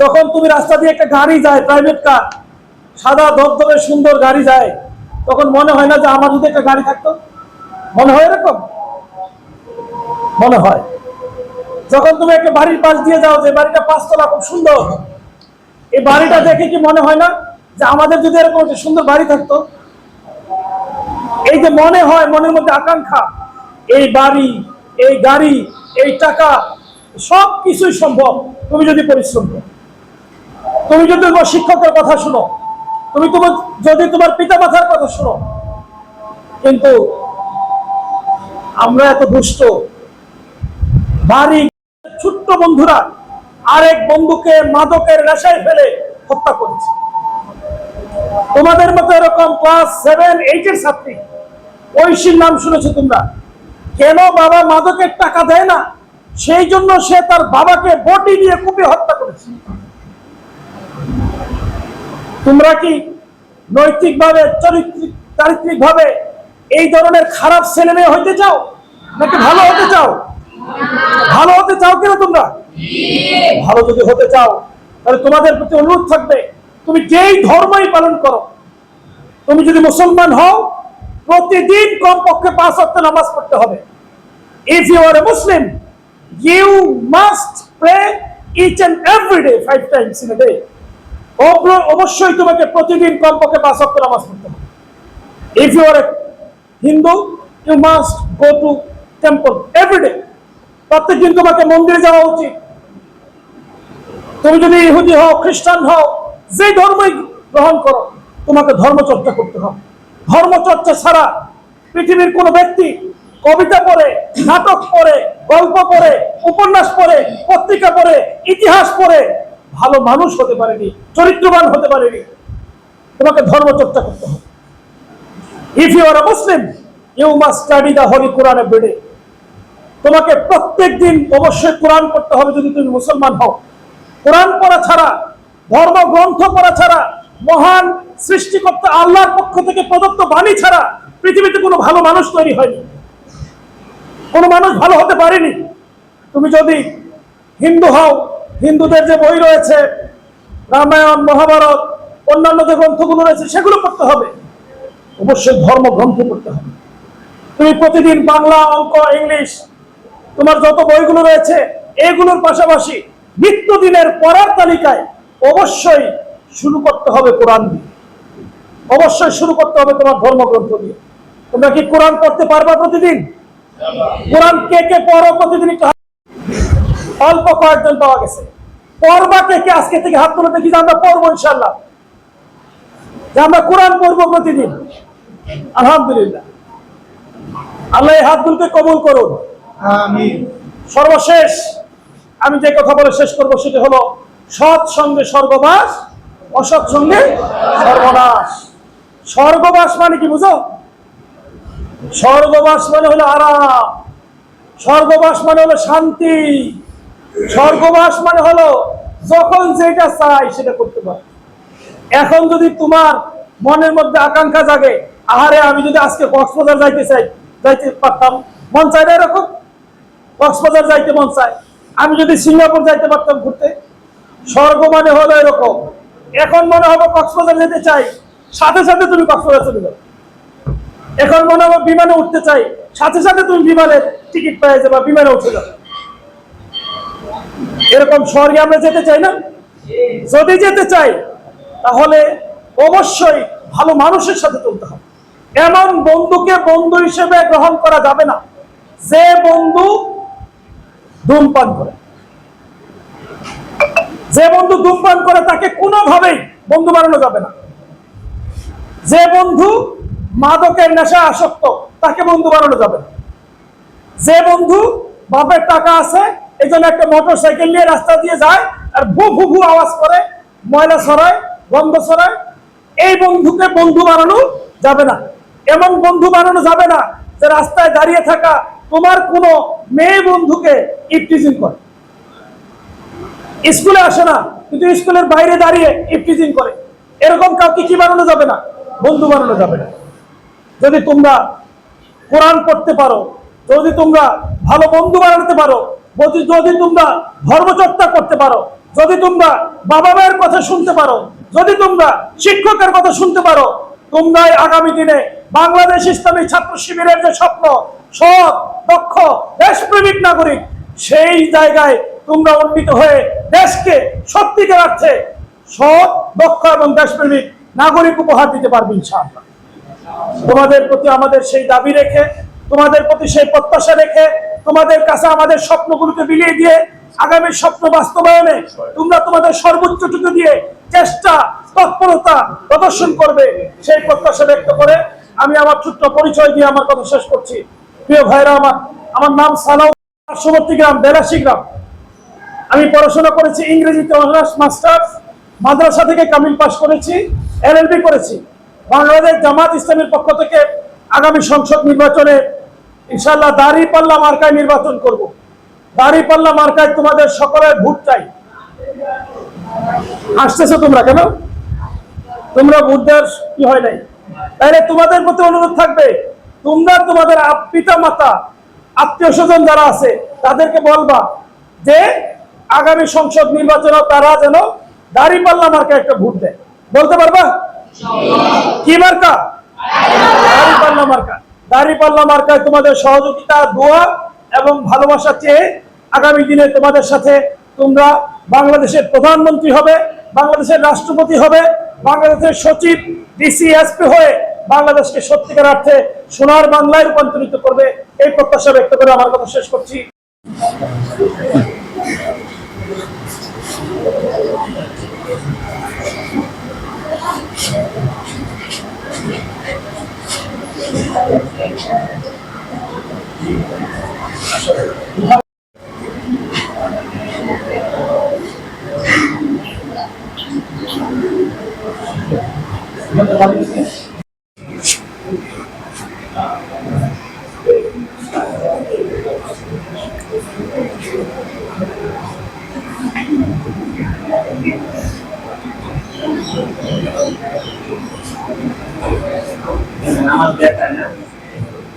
যখন তুমি রাস্তা দিয়ে একটা গাড়ি যায় প্রাইভেট কার সাদা ধবধবে সুন্দর গাড়ি যায়, তখন মনে হয় না যে আমার যদি একটা গাড়ি থাকতো? মনে হয় এরকম? মনে হয়। যখন তুমি একটা বাড়ির পাশ দিয়ে যাও, যে বাড়িটা পাঁচতলা খুব সুন্দর, এই বাড়িটা দেখে কি মনে হয় না যে আমাদের যদি এরকম একটা সুন্দর বাড়ি থাকতো? এই যে মনে হয়, মনের মধ্যে আকাঙ্ক্ষা, এই বাড়ি, এই গাড়ি, এই টাকা সব কিছুই সম্ভব। তুমি যদি পরিশ্রম করো। তুমি যদি তোমার শিক্ষকের কথা শুনো, তুমি তোমার, যদি তোমার পিতা মাতার কথা শুনো, কিন্তু আমরা এত দুষ্ট, বাড়ি ছোট্ট বন্ধুরা আরেক বন্ধুকে মাদকের নেশায় ফেলে হত্যা করেছে। তোমাদের মতো এরকম ক্লাস সেভেন এইটের ছাত্রী, ঐশীর নাম শুনেছো তোমরা? কেন বাবা মাদকের টাকা দেয় না? সেই জন্য সে তার বাবাকে বটি দিয়ে কুপে হত্যা করেছে। তোমরা কি নৈতিকভাবে, চরিত্রিক চারিত্রিক ভাবে এই ধরনের খারাপ ছেলে মেয়ে হইতে চাও? নাকি ভালো হতে চাও? ভালো হতে চাও কিনা তোমরা? ভালো যদি হতে চাও, তাহলে তোমাদের প্রতি অনুরোধ থাকবে, তুমি যেই ধর্মই পালন করো, তুমি যদি মুসলমান হও, প্রতিদিন কমপক্ষে পাঁচ অক্ট নামাজ পড়তে হবে। If you are a Muslim you must pray each and every day five times in a day অবশ্যই তোমাকে প্রতিদিন কমপক্ষে পাঁচ অক্ট নামাজ পড়তে হবে। If you are a Hindu you must go to temple every day প্রত্যেক দিন তোমাকে মন্দিরে যাওয়া উচিত। তুমি যদি ইহুদি হও, খ্রিস্টান হও, যে ধর্মই গ্রহণ করো, তোমাকে ধর্মচর্চা করতে হবে। ধর্মচর্চা ছাড়া পৃথিবীর কোনো ব্যক্তি কবিতা পড়ে, নাটক পড়ে, গল্প পড়ে, উপন্যাস পড়ে, পত্রিকা পড়ে, ইতিহাস পড়ে ভালো মানুষ হতে পারেনি, চরিত্রবান হতে পারেনি। তোমাকে ধর্মচর্চা করতে হবে। If you are Muslim you must study the holy Quran every day তোমাকে প্রত্যেক দিন অবশ্যই কোরআন পড়তে হবে যদি তুমি মুসলমান হও। কোরআন পড়া ছাড়া ধর্ম গ্রন্থ পড়া ছাড়া, মহান সৃষ্টিকর্তা আল্লাহর পক্ষ থেকে প্রদত্ত বাণী ছাড়া পৃথিবীতে কোনো ভালো মানুষ তৈরি হয়নি। কোনো মানুষ ভালো হতে পারেনি। তুমি যদি হিন্দু হও হিন্দুদের যে বই রয়েছে রামায়ণ মহাভারত অন্যান্য যে গ্রন্থগুলো রয়েছে সেগুলো পড়তে হবে। অবশ্যই ধর্ম গ্রন্থ পড়তে হবে। তুমি প্রতিদিন বাংলা অঙ্ক ইংলিশ তোমার যত বইগুলো রয়েছে এগুলোর পাশাপাশি নিত্যদিনের পড়ার তালিকায় অবশ্যই শুরু করতে হবে কোরআন দিয়ে। অবশ্যই শুরু করতে হবে তোমার ধর্মগ্রন্থ দিয়ে। তোমরা কি কোরআন পড়তে পারবা প্রতিদিন? কোরআন কে কে পড়ো প্রতিদিন অল্প কয়েকজন পাওয়া গেছে। পড়বা কে কে আজকে থেকে হাত তুলে দেখি যে আমরা পড়ব ইনশাল্লাহ যে আমরা কোরআন পড়ব প্রতিদিন। আলহামদুলিল্লাহ। আল্লাহ এই হাতগুলোকে কবুল করুন। সর্বশেষ আমি যে কথা বলে শেষ করব সেটা হলো সৎ সঙ্গে স্বর্গবাস অসৎ সঙ্গে সর্বনাশ স্বর্গবাস মানে কি বুঝো? স্বর্গবাস মানে হলো আরাম। স্বর্গবাস মানে হলো শান্তি। স্বর্গবাস মানে হলো যখন যেটা চাই সেটা করতে পারে। এখন যদি তোমার মনের মধ্যে আকাঙ্ক্ষা জাগে, আহারে আমি যদি আজকে কক্সবাজার যাইতে চাই, যাইতে পারতাম, মন চায় না এরকম? কক্সবাজার যাইতে মন চায়। আমি যদি সিঙ্গাপুর যাইতে পারতাম ঘুরতে, স্বর্গ মানে হলো এরকম। এখন মনে হবে কক্সবাজার যেতে চাই, সাথে সাথে তুমি কক্সবাজার চলে যাও। এখন মনে হবে বিমানে উঠতে চাই, সাথে সাথে তুমি বিমানের টিকিট পেয়ে যাবে বিমানে উঠে যাবে এরকম স্বর্গে আমরা যেতে চাই না? যদি যেতে চাই, তাহলে অবশ্যই ভালো মানুষের সাথে চলতে হবে। এমন বন্ধুকে বন্ধু হিসেবে গ্রহণ করা যাবে না। যে বন্ধু ধূমপান করে। যে বন্ধু ধূমপান করে, তাকে কোনোভাবেই বন্ধু বানানো যাবে না। যে বন্ধু মাদকের নেশা আসক্ত, তাকে বন্ধু বানানো যাবে না। যে বন্ধু বাপের টাকা আছে এই জন্য একটা নিয়ে রাস্তা দিয়ে যায় আর ভু ভু আওয়াজ করে, ময়লা গন্ধ এই বন্ধুকে বন্ধু বানানো যাবে না। এমন বন্ধু বানানো যাবে না যে রাস্তায় দাঁড়িয়ে থাকা তোমার কোনো মেয়ে বন্ধুকে ইপটিজিং করে। স্কুলে আসে না, কিন্তু স্কুলের বাইরে দাঁড়িয়ে ইপটিজিং করে। এরকম কাউকে কি বানানো যাবে না? বন্ধু বানানো যাবে না। যদি তোমরা কোরআন পড়তে পারো, যদি তোমরা ভালো বন্ধু বানাতে পারো যদি যদি তোমরা ধর্মচর্চা করতে পারো, যদি তোমরা বাবা মায়ের কথা শুনতে পারো, যদি তোমরা শিক্ষকের কথা শুনতে পারো, তোমরাই আগামী দিনে বাংলাদেশ ইসলামী ছাত্র শিবিরের যে স্বপ্ন, সৎ, দক্ষ, দেশপ্রেমিক নাগরিক, সেই জায়গায় তোমরা উন্নীত হয়ে দেশকে সত্যিকার অর্থে সৎ, দক্ষ এবং দেশপ্রেমিক নাগরিক উপহার দিতে পারবে ইনশাআল্লাহ। তোমাদের প্রতি আমাদের সেই দাবি রেখে, তোমাদের প্রতি সেই প্রত্যাশা রেখে তোমাদের কাছে আমাদের স্বপ্নগুলোকে বিলিয়ে দিয়ে আগামী স্বপ্ন বাস্তবায়নে তোমরা তোমাদের সর্বোচ্চটুকু দিয়ে চেষ্টা, তৎপরতা প্রদর্শন করবে সেই প্রত্যাশা ব্যক্ত করে আমি আমার ছোট্ট পরিচয় দিয়ে আমার কথা শেষ করছি। প্রিয় ভাইরা, আমার আমার নাম সালাউ পার্শ্ববর্তী গ্রাম বেলাসি গ্রাম। আমি পড়াশোনা করেছি ইংরেজিতে অনার্স, মাস্টার্স, মাদ্রাসা থেকে কামিল পাশ করেছি এলএলবি করেছি। বাংলাদেশ জামাত ইসলামের পক্ষ থেকে আগামী সংসদ নির্বাচনে ইনশাল্লাহ দাড়ি পাল্লা মার্কায় নির্বাচন করব। দাড়ি পাল্লা মার্কায় তোমাদের সকলের ভোট চাই। আসতেছো তোমরা কেন? তোমরা ভোট দেওয়ার কি হয় নাই? তাহলে তোমাদের প্রতি অনুরোধ থাকবে তোমরা তোমাদের পিতা মাতা আত্মীয় স্বজন যারা আছে তাদেরকে বলবা যে আগামী সংসদ নির্বাচনে তারা যেন দাড়ি পাল্লা মার্কা একটা ভোট দেয়। বলতে পারবা? কি মার্কা? দাড়ি পাল্লা মার্কা। দাড়ি পাল্লা মার্কায় তোমাদের সহযোগিতা, দোয়া এবং ভালোবাসা চেয়ে আগামী দিনে তোমাদের সাথে তোমরা বাংলাদেশের প্রধানমন্ত্রী হবে, বাংলাদেশের রাষ্ট্রপতি হবে, বাংলাদেশের সচিব ডিসিএসপি হয়ে বাংলাদেশকে সত্যিকার অর্থে সোনার বাংলায় রূপান্তরিত করবে। এই প্রত্যাশা ব্যক্ত করে আমার কথা শেষ করছি। নামাজ দেখা না